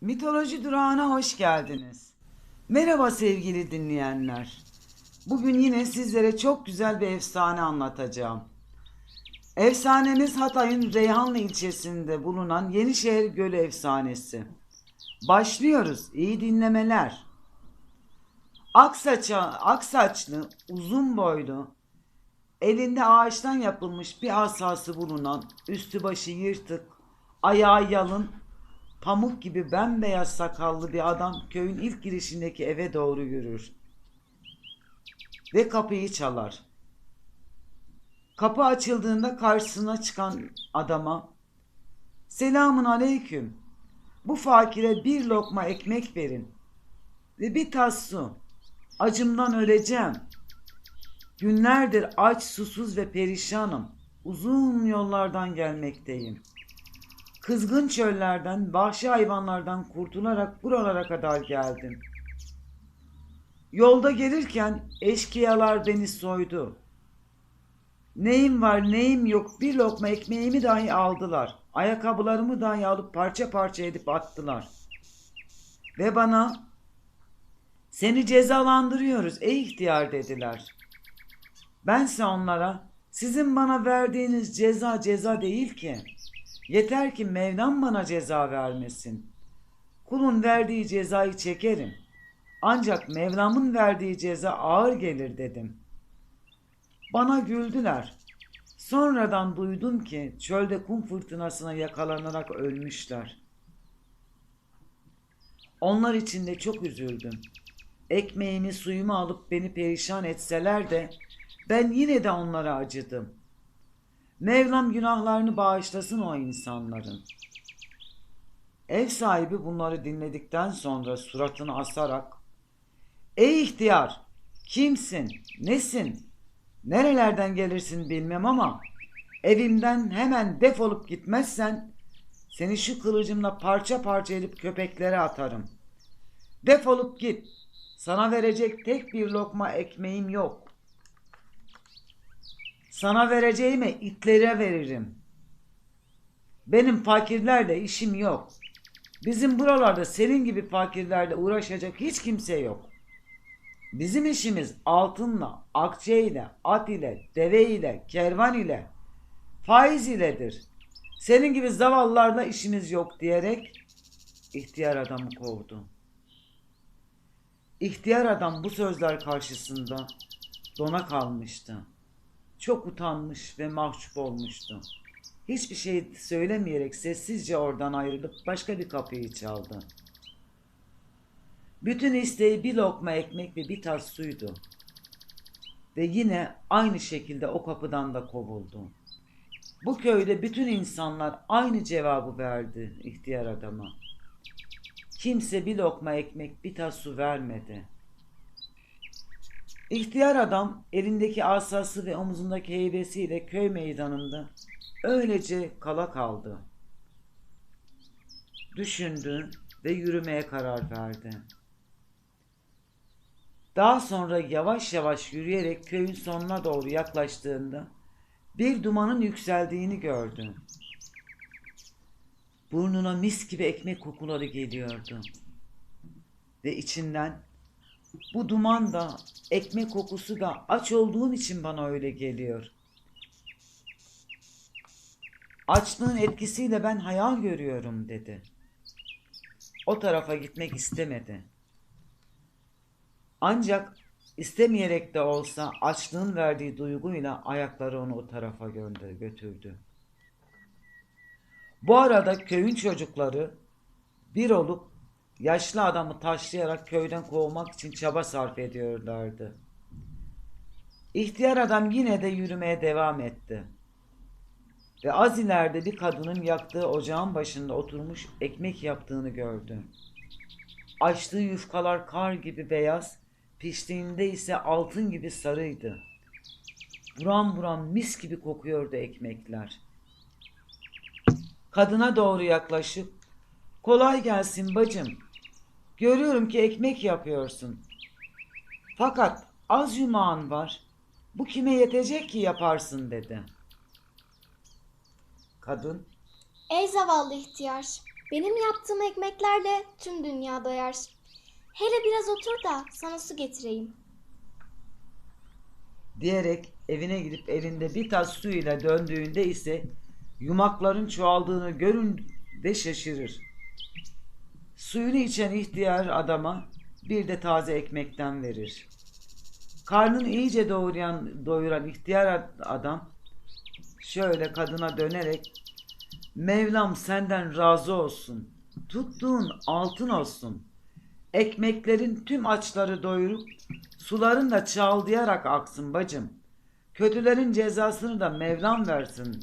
Mitoloji durağına hoş geldiniz. Merhaba sevgili dinleyenler. Bugün yine sizlere çok güzel bir efsane anlatacağım. Efsanemiz Hatay'ın Reyhanlı ilçesinde bulunan Yenişehir Gölü efsanesi. Başlıyoruz. İyi dinlemeler. Aksaça, aksaçlı, uzun boylu, elinde ağaçtan yapılmış bir asası bulunan, üstü başı yırtık, ayağı yalın, pamuk gibi bembeyaz sakallı bir adam köyün ilk girişindeki eve doğru yürür. Ve kapıyı çalar. Kapı açıldığında karşısına çıkan adama Selamun aleyküm. Bu fakire bir lokma ekmek verin ve bir tas su. Acımdan öleceğim. Günlerdir aç, susuz ve perişanım. Uzun yollardan gelmekteyim. Kızgın çöllerden, vahşi hayvanlardan kurtularak buralara kadar geldim. Yolda gelirken eşkıyalar beni soydu. Neyim var neyim yok bir lokma ekmeğimi dahi aldılar. Ayakkabılarımı dahi alıp parça parça edip attılar. Ve bana seni cezalandırıyoruz ey ihtiyar dediler. Bense onlara sizin bana verdiğiniz ceza ceza değil ki. Yeter ki Mevlam bana ceza vermesin. Kulun verdiği cezayı çekerim. Ancak Mevlam'ın verdiği ceza ağır gelir dedim. Bana güldüler. Sonradan duydum ki çölde kum fırtınasına yakalanarak ölmüşler. Onlar için de çok üzüldüm. Ekmeğimi suyumu alıp beni perişan etseler de ben yine de onlara acıdım. Mevlam günahlarını bağışlasın o insanların. Ev sahibi bunları dinledikten sonra suratını asarak Ey ihtiyar! Kimsin? Nesin? Nerelerden gelirsin bilmem ama evimden hemen defolup gitmezsen seni şu kılıcımla parça parça edip köpeklere atarım. Defolup git. Sana verecek tek bir lokma ekmeğim yok. Sana vereceğime itlere veririm. Benim fakirlerle işim yok. Bizim buralarda senin gibi fakirlerle uğraşacak hiç kimse yok. Bizim işimiz altınla, akçe ile, at ile, deve ile, kervan ile, faiz iledir. Senin gibi zavallılarla işimiz yok diyerek ihtiyar adamı kovdu. İhtiyar adam bu sözler karşısında dona kalmıştı. Çok utanmış ve mahcup olmuştu. Hiçbir şey söylemeyerek sessizce oradan ayrılıp başka bir kapıyı çaldı. Bütün isteği bir lokma ekmek ve bir tas suydu. Ve yine aynı şekilde o kapıdan da kovuldu. Bu köyde bütün insanlar aynı cevabı verdi ihtiyar adama. Kimse bir lokma ekmek, bir tas su vermedi. İhtiyar adam elindeki asası ve omuzundaki heybesiyle köy meydanında öylece kala kaldı. Düşündü ve yürümeye karar verdi. Daha sonra yavaş yavaş yürüyerek köyün sonuna doğru yaklaştığında bir dumanın yükseldiğini gördü. Burnuna mis gibi ekmek kokuları geliyordu. Ve içinden bu duman da ekmek kokusu da aç olduğum için bana öyle geliyor. Açlığın etkisiyle ben hayal görüyorum dedi. O tarafa gitmek istemedi. Ancak istemeyerek de olsa açlığın verdiği duyguyla ayakları onu o tarafa götürdü. Bu arada köyün çocukları bir olup yaşlı adamı taşlayarak köyden kovmak için çaba sarf ediyorlardı. İhtiyar adam yine de yürümeye devam etti. Ve az ileride bir kadının yaktığı ocağın başında oturmuş ekmek yaptığını gördü. Açtığı yufkalar kar gibi beyaz, piştiğinde ise altın gibi sarıydı. Buram buram mis gibi kokuyordu ekmekler. Kadına doğru yaklaşıp kolay gelsin bacım. Görüyorum ki ekmek yapıyorsun. Fakat az yumağın var. Bu kime yetecek ki yaparsın dedi. Kadın Ey zavallı ihtiyar, Benim yaptığım ekmeklerle tüm dünya doyar. Hele biraz otur da sana su getireyim. diyerek evine gidip elinde bir tas su ile döndüğünde ise yumakların çoğaldığını görünce şaşırır. Suyunu içen ihtiyar adama bir de taze ekmekten verir. Karnını iyice doyuran, doyuran ihtiyar adam şöyle kadına dönerek Mevlam senden razı olsun. Tuttuğun altın olsun. Ekmeklerin tüm açları doyurup suların da çağlayarak aksın bacım. Kötülerin cezasını da Mevlam versin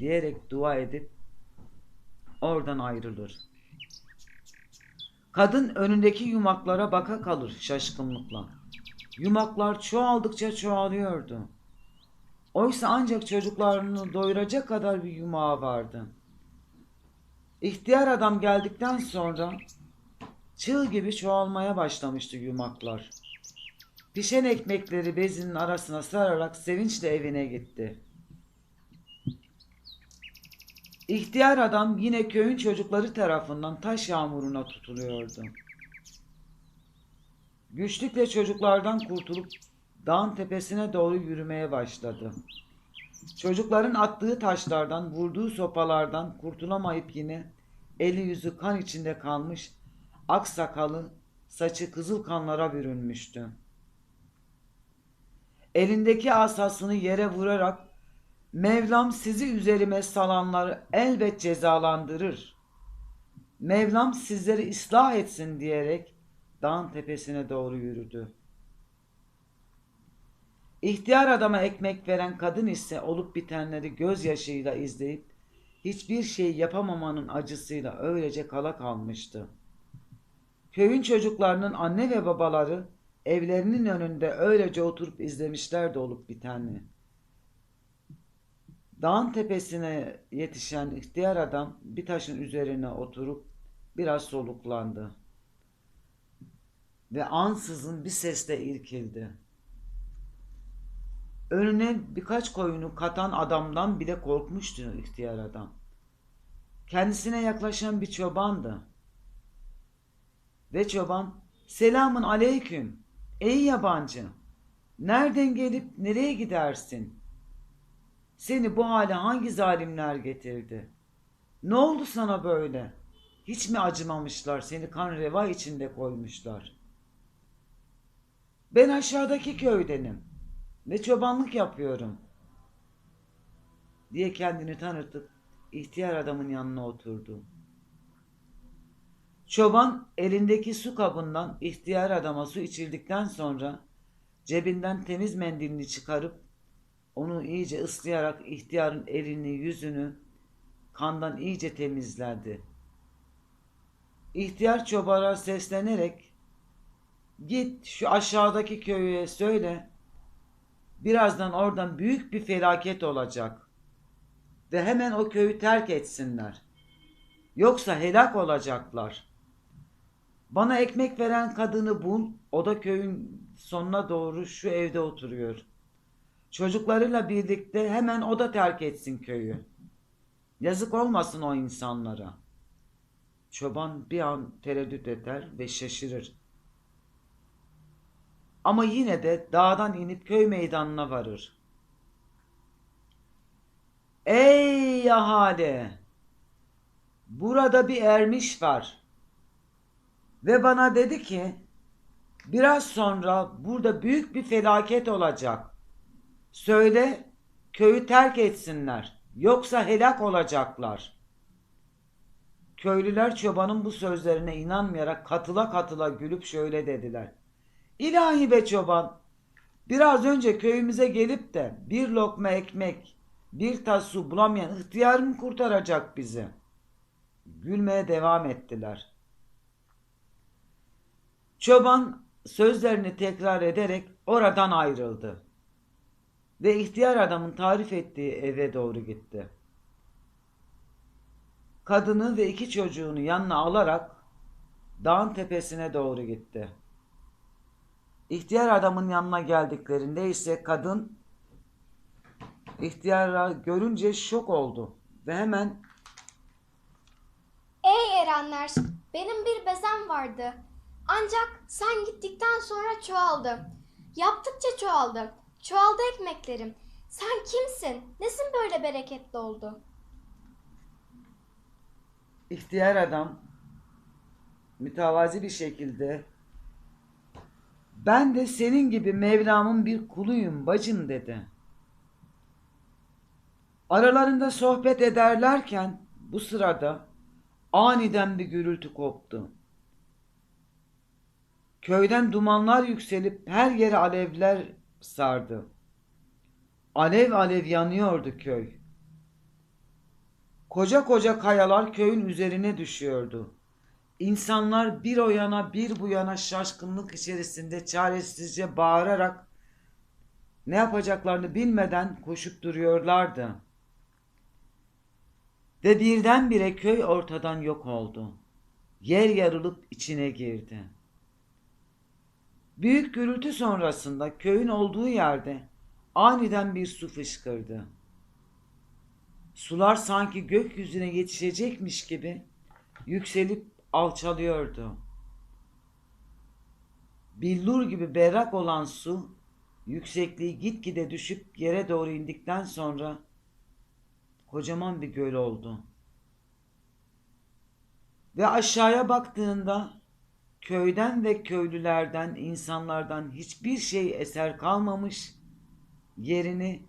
diyerek dua edip oradan ayrılır. Kadın önündeki yumaklara baka kalır şaşkınlıkla. Yumaklar çoğaldıkça çoğalıyordu. Oysa ancak çocuklarını doyuracak kadar bir yumağı vardı. İhtiyar adam geldikten sonra çığ gibi çoğalmaya başlamıştı yumaklar. Pişen ekmekleri bezinin arasına sararak sevinçle evine gitti. İhtiyar adam yine köyün çocukları tarafından taş yağmuruna tutuluyordu. Güçlükle çocuklardan kurtulup dağın tepesine doğru yürümeye başladı. Çocukların attığı taşlardan, vurduğu sopalardan kurtulamayıp yine eli yüzü kan içinde kalmış, ak sakalı, saçı kızıl kanlara bürünmüştü. Elindeki asasını yere vurarak Mevlam sizi üzerime salanları elbet cezalandırır. Mevlam sizleri ıslah etsin diyerek dağın tepesine doğru yürüdü. İhtiyar adama ekmek veren kadın ise olup bitenleri gözyaşıyla izleyip hiçbir şey yapamamanın acısıyla öylece kala kalmıştı. Köyün çocuklarının anne ve babaları evlerinin önünde öylece oturup izlemişlerdi olup biteni. Dağın tepesine yetişen ihtiyar adam bir taşın üzerine oturup biraz soluklandı. Ve ansızın bir sesle irkildi. Önüne birkaç koyunu katan adamdan bile korkmuştu ihtiyar adam. Kendisine yaklaşan bir çobandı. Ve çoban, selamun aleyküm, ey yabancı, nereden gelip nereye gidersin? Seni bu hale hangi zalimler getirdi? Ne oldu sana böyle? Hiç mi acımamışlar, seni kan reva içinde koymuşlar? Ben aşağıdaki köydenim ve çobanlık yapıyorum. Diye kendini tanıtıp ihtiyar adamın yanına oturdu. Çoban elindeki su kabından ihtiyar adama su içildikten sonra cebinden temiz mendilini çıkarıp onu iyice ıslayarak ihtiyarın elini yüzünü kandan iyice temizledi. İhtiyar çobana seslenerek git şu aşağıdaki köye söyle birazdan oradan büyük bir felaket olacak ve hemen o köyü terk etsinler. Yoksa helak olacaklar. Bana ekmek veren kadını bul, o da köyün sonuna doğru şu evde oturuyor. Çocuklarıyla birlikte hemen o da terk etsin köyü. Yazık olmasın o insanlara. Çoban bir an tereddüt eder ve şaşırır. Ama yine de dağdan inip köy meydanına varır. Ey ahali! Burada bir ermiş var. Ve bana dedi ki, biraz sonra burada büyük bir felaket olacak. Söyle, köyü terk etsinler, yoksa helak olacaklar. Köylüler çobanın bu sözlerine inanmayarak katıla katıla gülüp şöyle dediler. İlahi be çoban, biraz önce köyümüze gelip de bir lokma ekmek, bir tas su bulamayan ihtiyar mı kurtaracak bizi? Gülmeye devam ettiler. Çoban sözlerini tekrar ederek oradan ayrıldı ve ihtiyar adamın tarif ettiği eve doğru gitti. Kadını ve iki çocuğunu yanına alarak dağın tepesine doğru gitti. İhtiyar adamın yanına geldiklerinde ise kadın ihtiyara görünce şok oldu ve hemen Ey erenler, benim bir bezem vardı. Ancak sen gittikten sonra çoğaldı. Yaptıkça çoğaldı. Çoğaldı ekmeklerim. Sen kimsin? Nesin böyle bereketli oldu? İhtiyar adam mütevazi bir şekilde ben de senin gibi Mevlam'ın bir kuluyum bacım dedi. Aralarında sohbet ederlerken bu sırada aniden bir gürültü koptu. Köyden dumanlar yükselip her yere alevler sardı. Alev alev yanıyordu köy. Koca koca kayalar köyün üzerine düşüyordu. İnsanlar bir o yana bir bu yana şaşkınlık içerisinde çaresizce bağırarak ne yapacaklarını bilmeden koşup duruyorlardı. Ve birdenbire köy ortadan yok oldu. Yer yarılıp içine girdi. Büyük gürültü sonrasında köyün olduğu yerde aniden bir su fışkırdı. Sular sanki gökyüzüne yetişecekmiş gibi yükselip alçalıyordu. Billur gibi berrak olan su yüksekliği gitgide düşüp yere doğru indikten sonra kocaman bir göl oldu. Ve aşağıya baktığında köyden ve köylülerden, insanlardan hiçbir şey eser kalmamış, yerini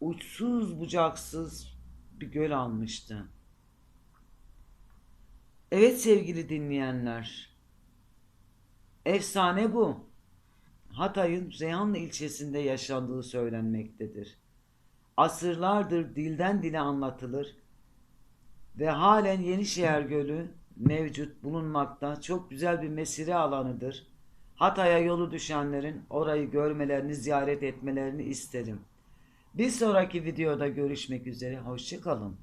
uçsuz bucaksız bir göl almıştı. Evet sevgili dinleyenler, efsane bu. Hatay'ın Reyhanlı ilçesinde yaşandığı söylenmektedir. Asırlardır dilden dile anlatılır ve halen Yenişehir Gölü mevcut bulunmakta. Çok güzel bir mesire alanıdır. Hatay'a yolu düşenlerin orayı görmelerini, ziyaret etmelerini isterim. Bir sonraki videoda görüşmek üzere. Hoşçakalın.